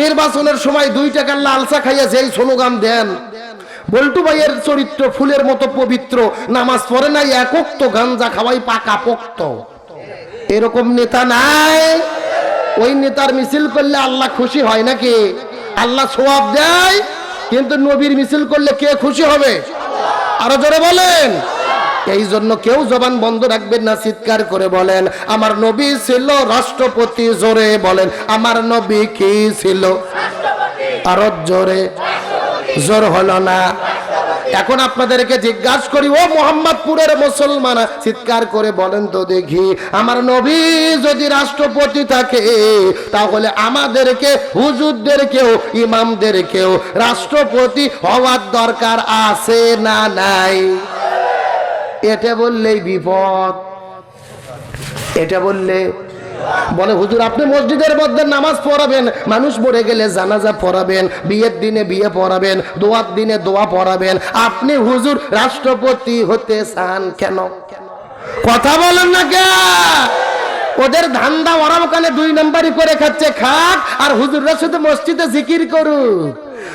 নির্বাচনের সময় দুই টাকার লালসা খাইয়া যেই স্লোগান দেন, বল্টু ভাইয়ের চরিত্র ফুলের মতো পবিত্র, নামাজ পড়ে নাই একক তো গাঞ্জা খাওয়াই পাকা পোক্ত। এরকম নেতা নাই। ওই নেতার মিছিল করলে আল্লাহ খুশি হয় নাকি? আল্লাহ সোয়াব দেয়, কিন্তু নবীর মিছিল করলে কে খুশি হবে? আরও জোরে বলেন। এই জন্য কেউ জবান বন্ধ রাখবেন না, চিৎকার করে বলেন, আমার নবী ছিল রাষ্ট্রপতি জোরে বলেন, আমার নবী কি ছিল? আরও জোরে, জোর হলো না। এখন আপনাদেরকে জিজ্ঞাসা করি, ও মোহাম্মদপুরের মুসলমান? চিৎকার করে বলেন, তো দেখি, আমার নবী যদি রাষ্ট্রপতি থাকে, তাহলে আমাদেরকে, হুজুরদেরকেও, ইমামদেরকেও রাষ্ট্রপতি হওয়ার দরকার আছে না নাই? এটা বললেই বিপদ। এটা বললে, বলে, হুজুর, আপনি মসজিদের মধ্যে নামাজ পড়াবেন, মানুষ মরে গেলে জানাজা পড়াবেন, বিয়ের দিনে বিয়ে পড়াবেন, দোয়ার দিনে দোয়া পড়াবেন। আপনি হুজুর, রাষ্ট্রপতি হতে চান কেন? কথা বলেন না কে? ওদের ধান্দা ওরা ওখানে দুই নাম্বারই করে খাচ্ছে, খাক, আর হুজুররা শুধু মসজিদে জিকির করুক।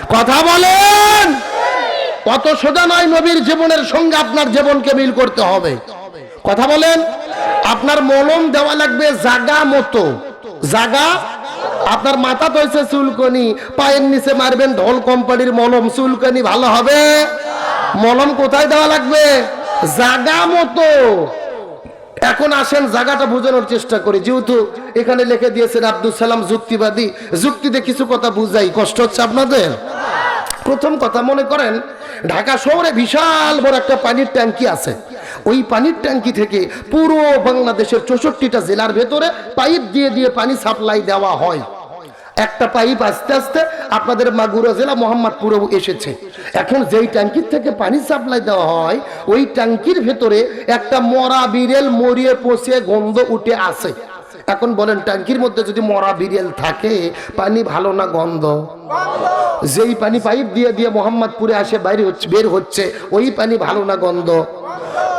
কথা বলেন! অত সোজা নয় নবীর জীবনের সঙ্গে আপনার জীবনকে মিল করতে হবে। কথা বলেন? আপনার মলম দেওয়া লাগবে জাগা মতো। জাগা? আপনার মাথা তো হয়েছে চুলকনি, পায়ের নিচে মারবেন ঢোল কোম্পানির মলম, চুলকনি ভালো হবে? মলম কোথায় দেওয়া লাগবে? জাগা মতো। এখন আসেন জায়গাটা বোঝানোর চেষ্টা করি। যেহেতু এখানে লিখে দিয়েছেন আব্দুল সালাম যুক্তিবাদী, যুক্তিতে কিছু কথা বুঝাই। কষ্ট হচ্ছে আপনাদের? প্রথম কথা মনে করেন, ঢাকা শহরে বিশাল বড় একটা পানির ট্যাঙ্কি আছে। ওই পানির ট্যাঙ্কি থেকে পুরো বাংলাদেশের চৌষট্টিটা জেলার ভেতরে পাইপ দিয়ে দিয়ে পানি সাপ্লাই দেওয়া হয়। একটা পাইপ আস্তে আস্তে আপনাদের মাগুরা জেলা মোহাম্মদপুরেও এসেছে। এখন যেই ট্যাঙ্কির থেকে পানি সাপ্লাই দেওয়া হয়, ওই ট্যাঙ্কির ভেতরে একটা মরা বিড়েল মরিয়ে পচে গন্ধ উঠে আসে। এখন বলেন, ট্যাঙ্কির মধ্যে যদি মরা বিড়েল থাকে, পানি ভালো না গন্ধ? যেই পানি পাইপ দিয়ে দিয়ে মোহাম্মদপুরে আসে, বাইরে হচ্ছে, বের হচ্ছে, ওই পানি ভালো না গন্ধ।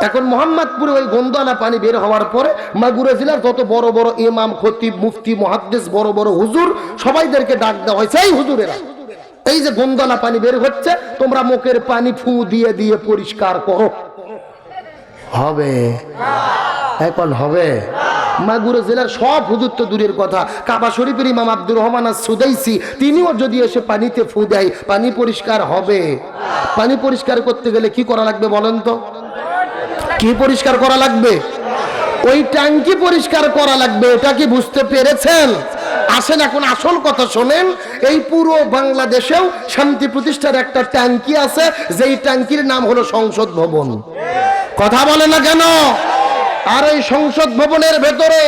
এখন মোহাম্মদপুরে ওই গন্ধওয়ালা পানি বের হওয়ার পরে মাগুরা জেলার যত বড় বড় ইমাম, খতিব, মুফতি মহাদ্দেশ বড় বড় হুজুর, সবাইদেরকে ডাক দেওয়া হয়েছে এই হুজুরেরা। এই যে গন্ধওয়ালা পানি বের হচ্ছে, তোমরা মুখের পানি ফু দিয়ে দিয়ে পরিষ্কার করো। হবে। এখন হবে। মাগুরা জেলার সব হুজুর তো দূরের কথা। কাবা শরীফের ইমাম আব্দুর রহমান আর সুদাইসি তিনিও যদি এসে পানিতে ফু দেয়, পানি পরিষ্কার হবে। পানি পরিষ্কার করতে গেলে কি করা লাগবে বলেন তো? কি পরিষ্কার করা লাগবে? ওই ট্যাঙ্কি পরিষ্কার করা লাগবে, এটা কি বুঝতে পেরেছেন? আসেন এখন আসল কথা শোনেন, এই পুরো বাংলাদেশেও শান্তি প্রতিষ্ঠার একটা ট্যাঙ্কি আছে, যেই ট্যাঙ্কির নাম হলো সংসদ ভবন। কথা বলে না কেন? আর এই সংসদ ভবনের ভেতরে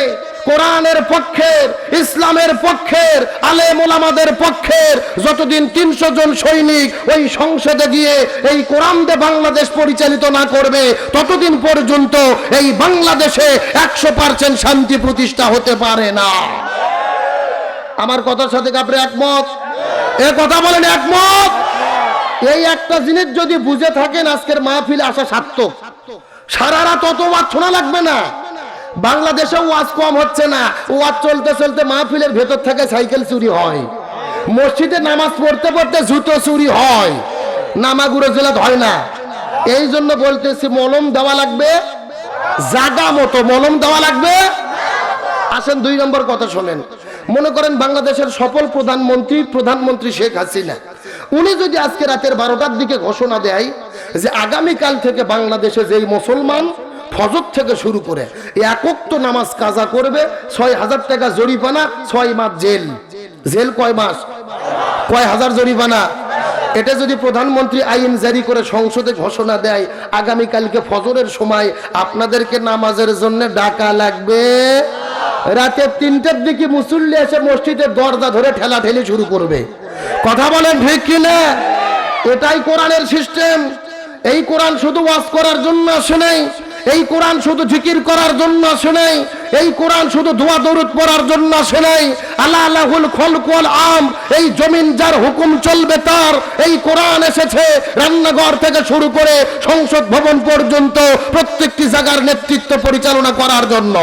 কোরআনের পক্ষের, ইসলামের পক্ষের, আলেম ওলামাদের পক্ষের, যতদিন তিনশো জন সৈনিক ওই সংসদে গিয়ে এই কোরআন দিয়ে বাংলাদেশ পরিচালিত না করবে, ততদিন পর্যন্ত এই বাংলাদেশে একশো পার্সেন্ট শান্তি প্রতিষ্ঠা হতে পারে না। আমার কথার সাথে আপনি একমত? এ কথা বলেন একমত? এই একটা জিনিস যদি বুঝে থাকেন, আজকের মাহফিল আসা সার্থক। সারা রাত অত ওয়াজ শোনা লাগবে না। বাংলাদেশে ওয়াজ কম হচ্ছে না। ওয়াজ চলতে চলতে মাহফিলের ভেতর থেকে সাইকেল চুরি হয়। মসজিদে নামাজ পড়তে পড়তে জুতো চুরি হয়। নামাগুড়ো জেলাত হয় না। এই জন্য বলতেছি, মলম দেওয়া লাগবে। জাগা মতো মলম দেওয়া লাগবে। আসেন দুই নম্বর কথা শোনেন। মনে করেন বাংলাদেশের সফল প্রধানমন্ত্রী প্রধানমন্ত্রী শেখ হাসিনা। উনি যদি আজকে রাতের বারোটার দিকে ঘোষণা দেয় যে আগামীকাল থেকে বাংলাদেশে যেই মুসলমান ফজর থেকে শুরু করে একক তো নামাজ কাজা করবে, ছয় হাজার টাকা জরিমানা, ছয় মাস জেল। জেল কয় মাস? কয় হাজার জরিমানা? এটা যদি প্রধানমন্ত্রী আইন জারি করে সংসদে ঘোষণা দেয়, আগামীকালকে ফজরের সময় আপনাদেরকে নামাজের জন্য ডাকা লাগবে। রাতে তিনটার দিকে মুসল্লি এসে মসজিদের দরজা ধরে ঠেলা ঠেলি শুরু করবে। কথা বলেন ঠিক কিনা? এটাই কোরআনের সিস্টেম। এই কোরআন শুধু ওয়াজ করার জন্য আসে নাই। এই কোরআন শুধু জিকির করার জন্য আসে নাই। এই কোরআন শুধু দোয়া দরুদ পড়ার জন্য আসে নাই। আল্লাহ আল্লাহুল খলকুল আম, এই জমিন যার হুকুম চলবে তার। এই কোরআন এসেছে রান্নাঘর থেকে শুরু করে সংসদ ভবন পর্যন্ত প্রত্যেকটি জায়গার নেতৃত্ব পরিচালনা করার জন্য।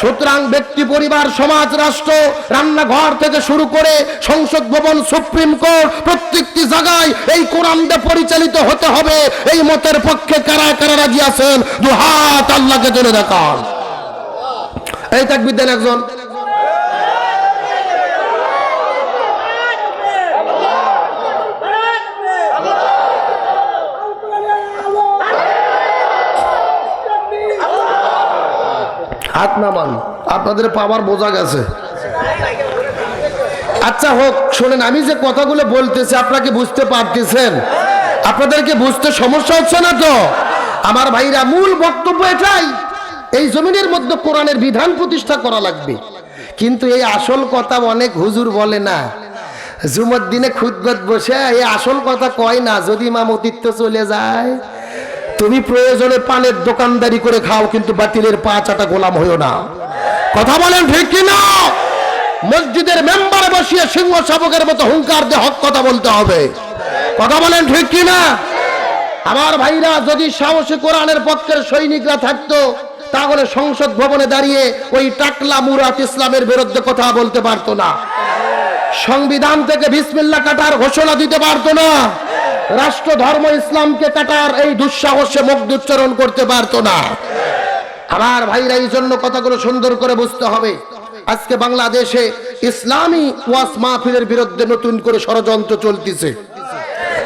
সুতরাং ব্যক্তি, পরিবার, সমাজ, রাষ্ট্র, রান্নাঘর থেকে শুরু করে সংসদ ভবন, সুপ্রিম কোর্ট, প্রত্যেকটি জায়গায় এই কোরআন দিয়ে পরিচালিত হতে হবে। এই মতের পক্ষে কারা কারা রাজি আছেন? দু হাত আল্লাহকে জেনে দেখান। এই তাকবির দেন একজন। আপনাদের পাওয়ার বোঝা গেছে। আচ্ছা হোক, শোনেন, আমি যে কথাগুলো বলতেছি, আপনাকে বুঝতে পারতেছেন? আপনাদেরকে বুঝতে সমস্যা হচ্ছে না তো? আমার ভাইরা, মূল বক্তব্য এটাই, এই জমিনের মধ্যে কোরআনের বিধান প্রতিষ্ঠা করা লাগবে। কিন্তু এই আসল কথা অনেক হুজুর বলে না। জুমর দিনে খুদবত বসে, এই আসল কথা কয় না, যদি মামতিত্ব চলে যায়, তুমি প্রয়োজনে পানের দোকানদারি করে খাও, কিন্তু বাতিলের পা চাটা গোলাম হইও না। কথা বলেন ঠিক কিনা? মসজিদের মেম্বারে বসিয়ে সিংহ শাবকের মতো হুঙ্কার দিয়ে হক কথা বলতে হবে। কথা বলেন ঠিক কিনা? আমার ভাইরা, যদি সাহসী কোরআনের পক্ষের সৈনিকরা থাকতো, তাহলে সংসদ ভবনে দাঁড়িয়ে ওই টাকলা মুরাত ইসলামের বিরুদ্ধে কথা বলতে পারতো না। সংবিধান থেকে বিসমিল্লা কাটার ঘোষণা দিতে পারতো না। রাষ্ট্র ধর্ম ইসলামকে কাটার এই দুঃসাহসে মুখ উচ্চারণ করতে পারতো না। আমার ভাইরা এই জন্য কথাগুলো সুন্দর করে বুঝতে হবে। আজকে বাংলাদেশে ইসলামী ওয়াস মাহফিলের বিরুদ্ধে নতুন করে ষড়যন্ত্র চলতেছে।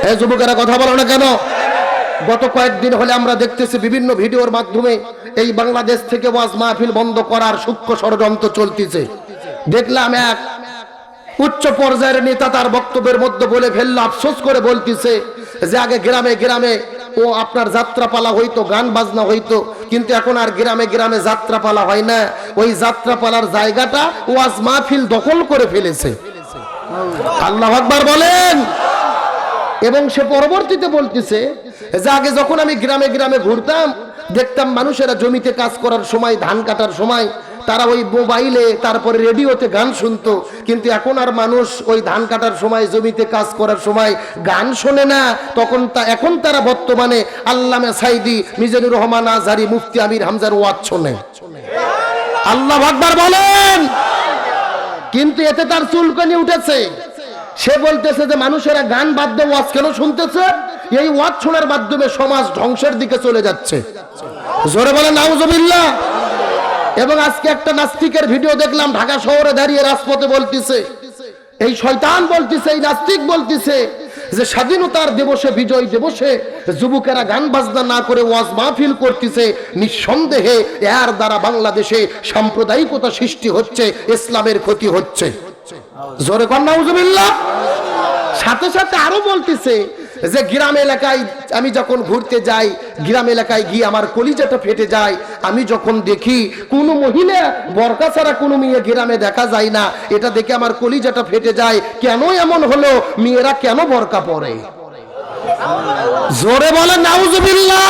এই যুবকেরা কথা বলো না কেন? গত কয়েকদিন হলে আমরা দেখতেছি বিভিন্ন ভিডিওর মাধ্যমে এই বাংলাদেশ থেকে ওয়াজ মাহফিল বন্ধ করার সূক্ষ্ম ষড়যন্ত্র চলতেছে। দেখলাম এক উচ্চ পর্যায়ের নেতা তার বক্তব্যের মধ্যে বলে ফেলল, আফসোস করে বলতেছে যে আগে গ্রামে গ্রামে ও আপনার যাত্রাপালা হইতো, গান বাজনা হইতো, কিন্তু এখন আর গ্রামে গ্রামে যাত্রাপালা হয় না। ওই যাত্রাপালার জায়গাটা ওয়াজ মাহফিল দখল করে ফেলেছে। আল্লাহ আকবার বলেন। এবং সে পরবর্তীতে বলতেছে যে আগে যখন আমি গ্রামে গ্রামে ঘুরতাম, দেখতাম মানুষেরা জমিতে কাজ করার সময়, ধান কাটার সময় তারা ওই মোবাইলে, তারপরে রেডিওতে গান শুনতো। কিন্তু এখন আর মানুষ ওই ধান কাটার সময়, জমিতে কাজ করার সময় গান শোনে না। তখন তা, এখন তারা বর্তমানে আল্লামে সাইদি, মিজানুর রহমান আজহারি, মুফতি আমির হামজার ওয়াজ শোনে। আল্লাহ আকবার বলেন! কিন্তু এতে তার চুলকানি উঠেছে। সে বলতেছে যে, মানুষেরা গান বাদ্য ওয়াজ কেন শুনতেছে? এই ওয়াজ শোনার মাধ্যমে সমাজ ধ্বংসের দিকে চলে যাচ্ছে। জোরে বলেন, নাউজবিল্লাহ! এবং আজকে একটা নাস্তিকের ভিডিও দেখলাম, ঢাকা শহরে দাঁড়িয়ে রাজপথে বলতেছে। এই শয়তান বলতেছে, এই নাস্তিক বলতেছে যে স্বাধীনতার দিবসে, বিজয় দিবসে যুবকেরা গান বাজনা না করে ওয়াজ মাহফিল করতেছে। নিঃসন্দেহে এর দ্বারা বাংলাদেশে সাম্প্রদায়িকতা সৃষ্টি হচ্ছে, ইসলামের ক্ষতি হচ্ছে। জোরে কন্যা সাথে সাথে আরও বলতেছে যে গ্রাম এলাকায় আমি যখন ঘুরতে যাই, গ্রাম এলাকায় গিয়ে আমার কলিজাটা ফেটে যায়, আমি যখন দেখি কোনো মহিলা, বরকা ছাড়া কোনো মেয়ে গ্রামে দেখা যায় না, এটা দেখে আমার কলিজাটা ফেটে যায় কেন এমন হলো, মেয়েরা কেন বরকা পরে? জোরে বলে নাউজুবিল্লাহ।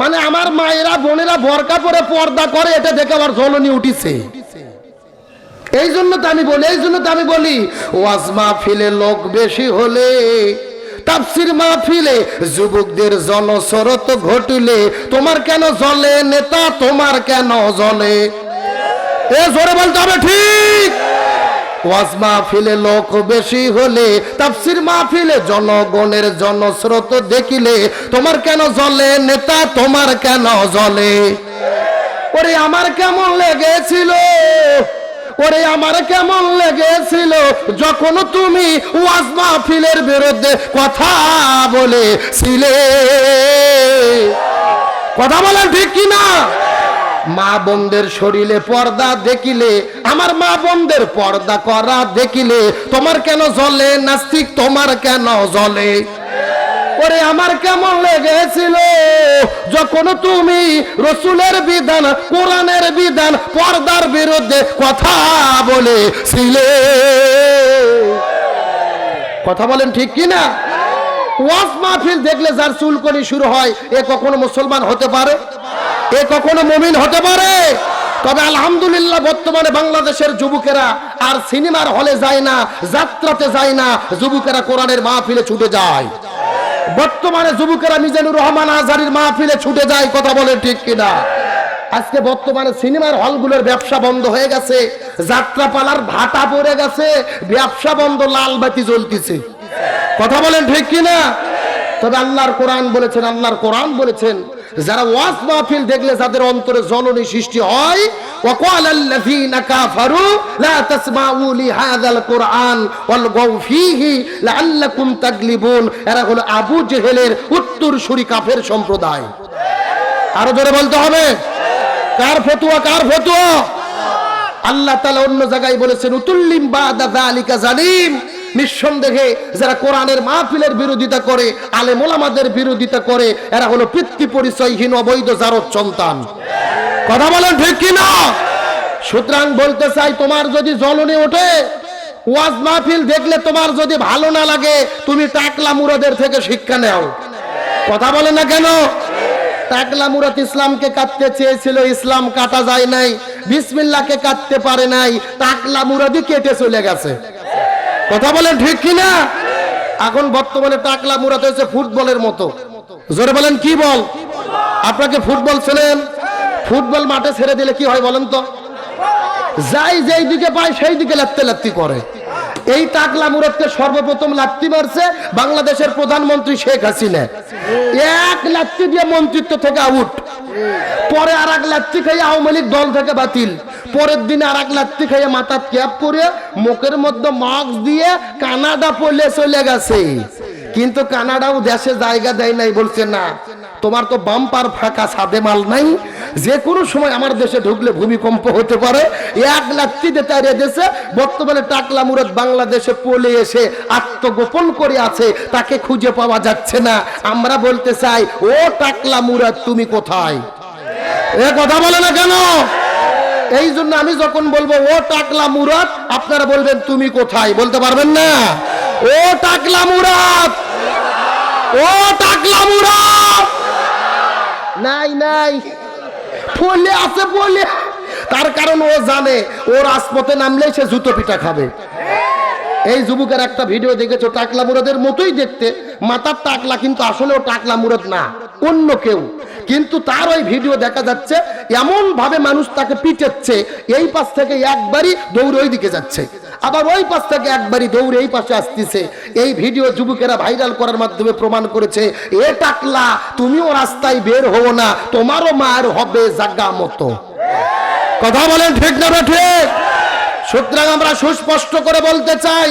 মানে আমার মায়েরা, বোনেরা বরকা পরে পর্দা করে, এটা দেখে আমার জ্বলনি উঠিছে। এই জন্য তো আমি বলি, এই জন্য তো আমি বলি, ওয়াজমা মাহফিলে লোক বেশি হলে তাফসির মাহফিলে যুবকদের জনস্রোত ঘটলে, তোমার কেন জলে নেতা? তোমার কেন জলে এ জোরে বলতে হবে ঠিক। মাহফিলে লোক বেশি হলে, তাফসির মাহফিলে জনগণের জনস্রোত দেখিলে, তোমার কেন জলে নেতা? তোমার কেন জলে ওরে, আমার কেমন লেগেছিল? ওরে আমার কেমন লেগেছিল যখন তুমি ওয়াজ মাহফিলের বিরুদ্ধে কথা বলেছিলে। কথা বলেন ঠিক কি না? মা বোনদের শরীরে পর্দা দেখিলে, আমার মা বোনদের পর্দা করা দেখিলে, তোমার কেন জলে নাস্তিক তোমার কেন জলে ওরে আমার কেমন লেগেছিল? যখন তুমি রসুলের বিধান, কোরআনের বিধান, পর্দার বিরুদ্ধে কথা বলেছিলে। কথা বলেন ঠিক কি না? ওয়াজ মাহফিল দেখলে যার চুলকনি শুরু হয়, এ কখনো মুসলমান হতে পারে? এ কখনো মমিন হতে পারে? তবে আলহামদুলিল্লাহ বর্তমানে বাংলাদেশের যুবকেরা আর সিনেমার হলে যায় না, যাত্রাতে যায় না, যুবকেরা কোরআনের মাহফিলে ছুটে যায়। বর্তমানে যুবকেরা মিজানুর রহমান আজহারির মাহফিলে ছুটে যায়, কথা বলে ঠিক কিনা? আজকে বর্তমানে সিনেমার হলগুলোর ব্যবসা বন্ধ হয়ে গেছে, যাত্রাপালার ভাটা পড়ে গেছে, ব্যবসা বন্ধ, লাল বাতি জ্বলতেছে। কথা বলেন ঠিক কিনা? তবে আল্লাহর কোরআন বলেছেন, আল্লাহর কোরআন বলেছেন, যারা ওয়াজ মাহফিল দেখলে যাদের অন্তরে জননী সৃষ্টি হয় وقال الذين كفروا لا تسمعوا لهذا القرآن والغوا فيه لعلكم تغلبون এরা হলো আবু জেহেলের উত্তরসূরি কাফের সম্প্রদায় আরো জোরে বলতে হবে কার ফতুয়া কার ফতুয়া আল্লাহ তাআলা অন্য জায়গায় বলেছেন উতুল্লিম বাদা যালিকা জালিম নিঃসন্দেহে যারা কোরআনের মাহফিলের বিরোধিতা করে আলেম ওলামাদের বিরোধিতা করে এরা হলো পিতৃ পরিচয়হীন অবৈধ জারদ সন্তান কথা বলেন ঠিক কিনা? সুতরাং বলতে চাই, তোমার যদি জ্বলনে ওঠে, ওয়াজ মাহফিল দেখলে তোমার যদি ভালো না লাগে, তুমি টাকলা মুরাদের থেকে শিক্ষা নাও। কথা বলে না কেন? টাকলা মুরাদ ইসলামকে কাটতে চেয়েছিল, ইসলাম কাটা যায় নাই, বিসমিল্লাহকে কাটতে পারে নাই, টাকলা মুরাদি কেটে চলে গেছে। কথা বলেন ঠিক কি না এখন বর্তমানে টাকলা মুরাদ হয়েছে ফুটবলের মতো। জোরে বলেন, কি বল? আপনাকে ফুটবল ছেলেন ফুটবল মাঠে ছেড়ে দিলে কি হয় বলেন তো? যাই যেই দিকে পায় সেই দিকে লাত্তে লাত্তি করে। এই টাকলা মুরাদকে সর্বপ্রথম লাত্তি মারছে বাংলাদেশের প্রধানমন্ত্রী শেখ হাসিনা। এক লাত্তি দিয়ে মন্ত্রিত্ব থেকে আউট। পরে আর এক লাত্তি খাইয়ে আওয়ামী লীগ দল থেকে বাতিল। পরের দিনে আর এক লাত্তি খাইয়ে মাথা ক্যাপ করে মুখের মধ্যে মাস্ক দিয়ে কানাডা পড়লে চলে গেছে। কিন্তু কানাডাও দেশে জায়গা দেয় নাই, বলছে না। তোমার তো বাম্পার ফাঁকা সাদে মাল নাই। যে কোনো সময় আমার দেশে ঢুকলে ভূমিকম্প হতে পারে। এক লাত্তিতে তাড়িয়ে দেশে, বর্তমানে টাকলা মুরাদ বাংলাদেশে পলে এসে আত্মগোপন করে আছে, তাকে খুঁজে পাওয়া যাচ্ছে না। আমরা বলতে চাই, ও টাকলা মুরাদ, তুমি কোথায়? এ কথা বলে না কেন? এই জন্য আমি যখন বলব, ও টাকলা মুরাদ, আপনারা বলবেন, তুমি কোথায়? বলতে পারবেন না? ও টাকলা মুরাদ! ও টাকলা মুরাদ! নাই নাই। বলে আছে বলে তার কারণ ও জানে, ও রাজপথে নামলেই সে জুতো পিঠা খাবে। এই যুবকের একটা ভিডিও দেখেছ, টাকলা মুরাদের মতোই দেখতে। মাথার টাকলা কিন্তু আসলে ও টাকলা মুরাদ না, অন্য কেউ। কিন্তু তার ওই ভিডিও দেখা যাচ্ছে এমন ভাবে মানুষ তাকে পিটেচ্ছে, এই পাশ থেকে একবারই দৌড় ওই দিকে যাচ্ছে। আবার ওই পাশ থেকে একবারই দৌড়ে এই পাশে আসতেছে। এই ভিডিও যুবকেরা ভাইরাল করার মাধ্যমে প্রমাণ করেছে, এ টাকলা, তুমিও রাস্তায় বের হও না, তোমারও মায়ের হবে জাগা মতো। কথা বলেন ঠিক না ঠিক সুতরাং আমরা সুস্পষ্ট করে বলতে চাই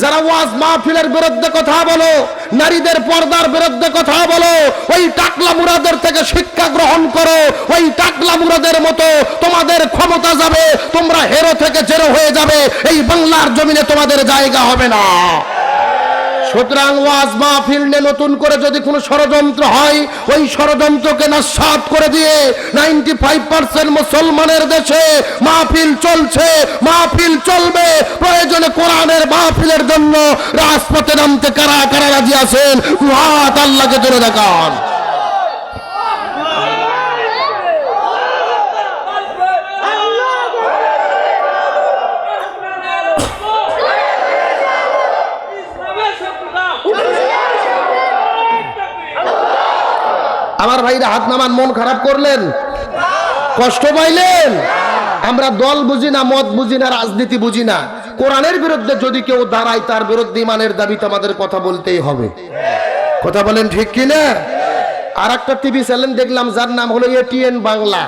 যারা ওয়াজ মাহফিলের বিরুদ্ধে কথা বলো, নারীদের পর্দার বিরুদ্ধে কথা বলো, ওই টাকলা মুরাদের থেকে শিক্ষা গ্রহণ করো, ওই টাকলা মুরাদের মতো তোমাদের ক্ষমতা যাবে, তোমরা হেরো থেকে জেরো হয়ে যাবে, এই বাংলার জমিনে তোমাদের জায়গা হবে না। সুতরাং ওয়াজ মাহফিল নিয়ে নতুন করে যদি কোনো ষড়যন্ত্র হয়, ওই ষড়যন্ত্রকে নস্বাত করে দিয়ে নাইনটি ফাইভ পার্সেন্ট মুসলমানের দেশে মাহফিল চলছে, মাহফিল চলবে। প্রয়োজনে কোরআনের মাহফিলের জন্য রাজপথে নামতে কারা কারা রাজি আছেন? হাত আল্লাহকে ধরে দেখান। আমার ভাইরা হাত নামান, মন খারাপ করলেন? কষ্ট পাইলেন? আমরা দল বুঝি না, মত বুঝি না, রাজনীতি বুঝি না। কোরআনের বিরুদ্ধে যদি কেউ দাঁড়ায়, তার বিরুদ্ধে ইমানের দাবিতে আমাদের কথা বলতেই হবে। কথা বলেন ঠিক কিনা? আর একটা টিভি চ্যানেল দেখলাম, যার নাম হলো এটিএন বাংলা